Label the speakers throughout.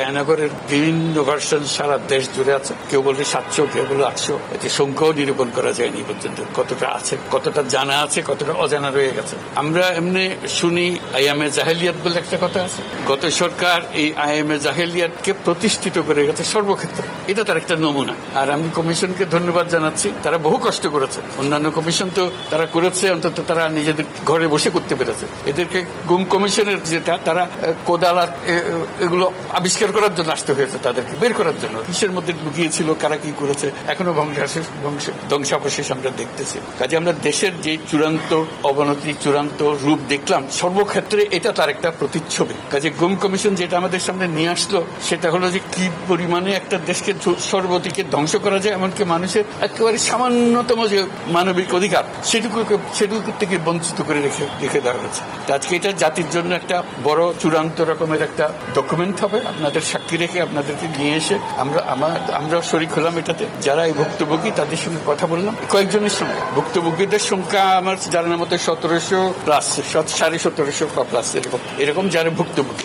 Speaker 1: জয়নগরের বিভিন্ন ভার্সন সারা দেশ জুড়ে আছে। কেউ বলে সাতশো, কেউ বলে আটশো। এতে সংখ্যাও নিরূপণ করা যায়নি পর্যন্ত। কতটা আছে, কতটা জানা আছে, কতটা অজানা রয়ে গেছে। আমরা এমনি শুনি আইএমএ জাহেলিয়াত বলে একটা কথা আছে। গত সরকার এই আইএমএ জাহেলিয়াতকে প্রতিষ্ঠিত করে গেছে সর্বক্ষেত্রে। এটা তার একটা নমুনা। আর আমি কমিশনকে ধন্যবাদ জানাচ্ছি। তারা বহু কষ্ট করেছে। অন্যান্য কমিশন তো তারা করেছে, অন্তত তারা নিজেদের ঘরে বসে করতে পেরেছে। এদেরকে গুম কমিশনের যেটা তারা কোদাল এগুলো আবিষ্কার করার জন্য আসতে হয়েছে তাদেরকে, বের করার জন্য। কিসের মধ্যে লুকিয়েছিল, কারা কি করেছে, এখনও ধ্বংস- ধ্বংসাবশেষ আমরা দেখতেছি। কাজে আমরা দেশের যে চূড়ান্ত অবনতি, চূড়ান্ত রূপ দেখলাম, সর্বক্ষেত্রে এটা তার একটা প্রতিচ্ছবি। কাজে গুম কমিশন যেটা আমাদের সামনে নিয়ে আসলো, সেটা হলো যে কি পরিমাণে একটা দেশকে সর্বদিকে ধ্বংস করা যায়, এমনকি মানুষের একেবারে সামান্যতম যে মানবিক অধিকার, সেটুকুকে, সেটুকু থেকে বঞ্চিত করে রেখে রেখে দেওয়া হয়েছে। আজকে এটা জাতির জন্য একটা বড় চূড়ান্ত রকমের একটা ডকুমেন্ট হবে, আপনাদের সাক্ষী রেখে আপনাদেরকে নিয়ে এসে আমরা আমার, আমরা শরিক হলাম এটাতে। যারা এই ভুক্তভোগী, তাদের সঙ্গে কথা বললাম। কয়েকজনের সঙ্গে। ভুক্তভোগীদের সংখ্যা আমার জানার মতো সতেরোশো প্লাস সাড়ে সতেরোশো প্লাস এরকম। এরকম যারা ভুক্তভোগী।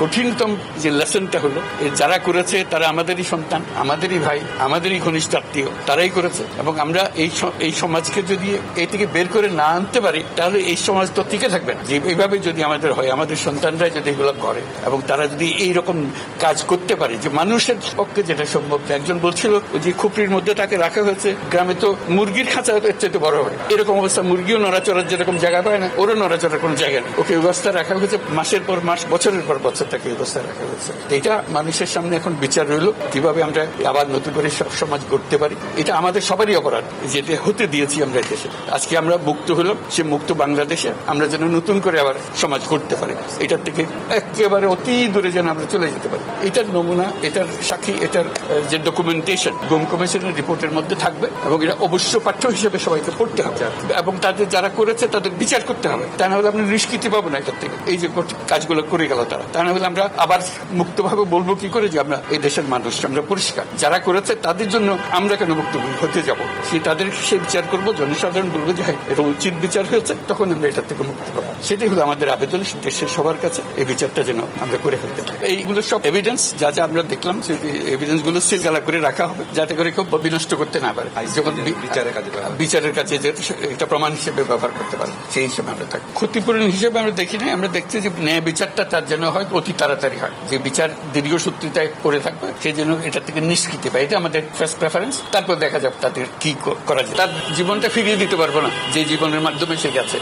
Speaker 1: কঠিনতম যে লেসনটা হলো যারা করেছে তারা আমাদেরই সন্তান, আমাদেরই ভাই, আমাদেরই ঘনিষ্ঠ আত্মীয়, তারাই করেছে। এবং আমরা এই এই সমাজকে যদি এই থেকে বের করে না আনতে পারি, তাহলে এই সমাজ তো টিকে থাকবে না। যে এইভাবে যদি আমাদের হয়, আমাদের সন্তানরা যদি এগুলো করে, এবং তারা যদি এই রকম কাজ করতে পারে, যে মানুষের পক্ষে যেটা সম্ভব। একজন বলছিল যে খুপড়ির মধ্যে তাকে রাখা হয়েছে, গ্রামে তো মুরগির খাঁচা চেয়ে বড় হয়। এরকম অবস্থা, মুরগিও নড়াচড়ার যেরকম জায়গা পায় না, ওরও নড়াচড়ার কোনো জায়গা নেই। ওকে ব্যবস্থা রাখা হয়েছে মাসের পর মাস, বছরের পর বছর তাকে ব্যবস্থা রাখা হয়েছে। এটা মানুষের সামনে এখন বিচার রইল, কীভাবে আমরা আবার নতুন করে সব সমাজ গড়তে পারি। এটা আমাদের সবারই অপরাধ, যেটা হতে দিয়েছি আমরা দেশে। আজকে আমরা মুক্ত হলাম, সে মুক্ত বাংলাদেশে, আমরা যেন নতুন করে আবার সমাজ করতে পারি। এটার থেকে একেবারে অতি দূরে যেন আমরা চলে যেতে পারি। এটার নমুনা, এটার সাক্ষী, এটার যে ডকুমেন্টেশন গুম কমিশনের রিপোর্টের মধ্যে থাকবে এবং এটা অবশ্য পাঠ্য হিসেবে সবাইকে পড়তে হবে। এবং তাদের যারা করেছে, তাদের বিচার করতে হবে। তা না হলে আমরা নিষ্কৃতি পাবো না এটার থেকে। এই যে কাজগুলো করে গেল তারা। তা না হলে আমরা আবার মুক্তভাবে বলব কি করে যে আমরা এই দেশের মানুষ আমরা পরিষ্কার। যারা করেছে তাদের জন্য আমরা কেন মুক্ত হতে যাব? সে তাদের সে বিচার করব জনসাধারণ বলব যে হ্যাঁ এটা উচিত বিচার হয়েছে তখন আমরা এটার থেকে মুক্ত পাবো সেটাই হলো আমাদের আবেদন দেশের সবার কাছে এই বিচারটা যেন আমরা করে ফেলতে পারি। এইগুলো সব এভিডেন্স যা যা আমরা দেখলাম সেই এভিডেন্সগুলো সিলগালা করে রাখা হবে যাতে করে কেউ বিনষ্ট করতে না পারে। যখন
Speaker 2: বিচারের কাজে
Speaker 1: বিচারের কাছে এটা প্রমাণ হিসেবে ব্যবহার করতে পারে সেই হিসেবে আমরা থাকি। ক্ষতিপূরণ হিসেবে আমরা দেখি না আমরা দেখছি যে ন্যায় বিচারটা তার জন্য হয় অতি তাড়াতাড়ি হয়। যে বিচার দীর্ঘসূত্রিতায় করে থাকবে সেই জন্য এটা থেকে নিষ্কৃতি পায়। এটা আমাদের ফার্স্ট প্রেফারেন্স তারপর দেখা যাবে তাদের কি করা যায়। তার জীবনটা ফিরিয়ে দিতে পারব না, যে জীবনের মাধ্যমে সে গেছে।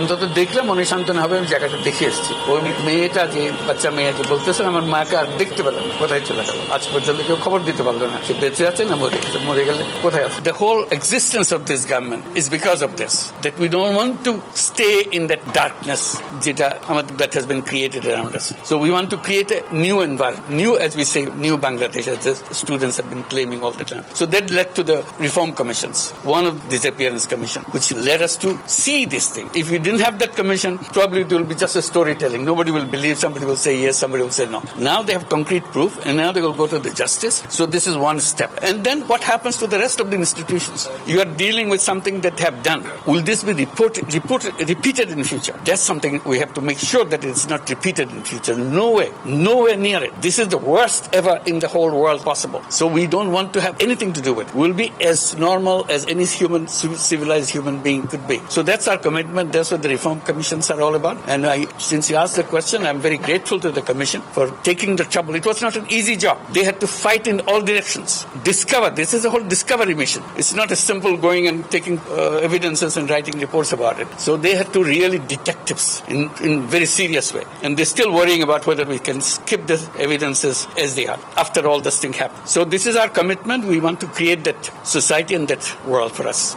Speaker 1: অন্তত দেখলে মনে সান্ত্বনা হবে, আমি জায়গাটা দেখে এসেছি। ওই মেয়েটা যে, বাচ্চা মেয়ে যে বলতেছেন আমার মাকে আর দেখতে পেলাম। কোথায় চলে গেল? আজ পর্যন্ত কেউ খবর দিতে পারল না। সে বেঁচে আছে না মরে গেছে? মরে গেলে কোথায় আছে? The whole existence of this government is because of this that we don't want to stay in that darkness যেটা আমাদের that has been created around us. So we want to create a new environment new as we say new bangladesh as the students have been claiming all the time. So that led to the reform commissions one of disappearance commission which led us to see this thing. If we didn't have that commission probably it will be just a storytelling. Nobody will believe somebody will say yes somebody will say no. Now they have concrete proof and now they will go to the justice. So this is one step. And then what happens to the rest of the institutions? You are dealing with something that they have done. Will this be reported, reported repeated in future? That's something we have to make sure that it's not repeated in future no way nowhere near it. This is the worst ever in the whole world possible. So we don't want to have anything to do with it. We'll be as normal as any human civilized human being could be. So that's our commitment. That's what the reform commissions are all about. And I, since you asked the question i'm very grateful to the commission for taking the trouble. It was not an easy job. They had to fight in all directions. Discover this is a whole discovery mission. It's not a simple going and taking uh, evidences and writing reports about it. So they had to really detectives in in very serious way. And they're still worrying about whether we can skip the evidences as they are after all this thing happened. So this is our commitment. We want to create that society and that world for us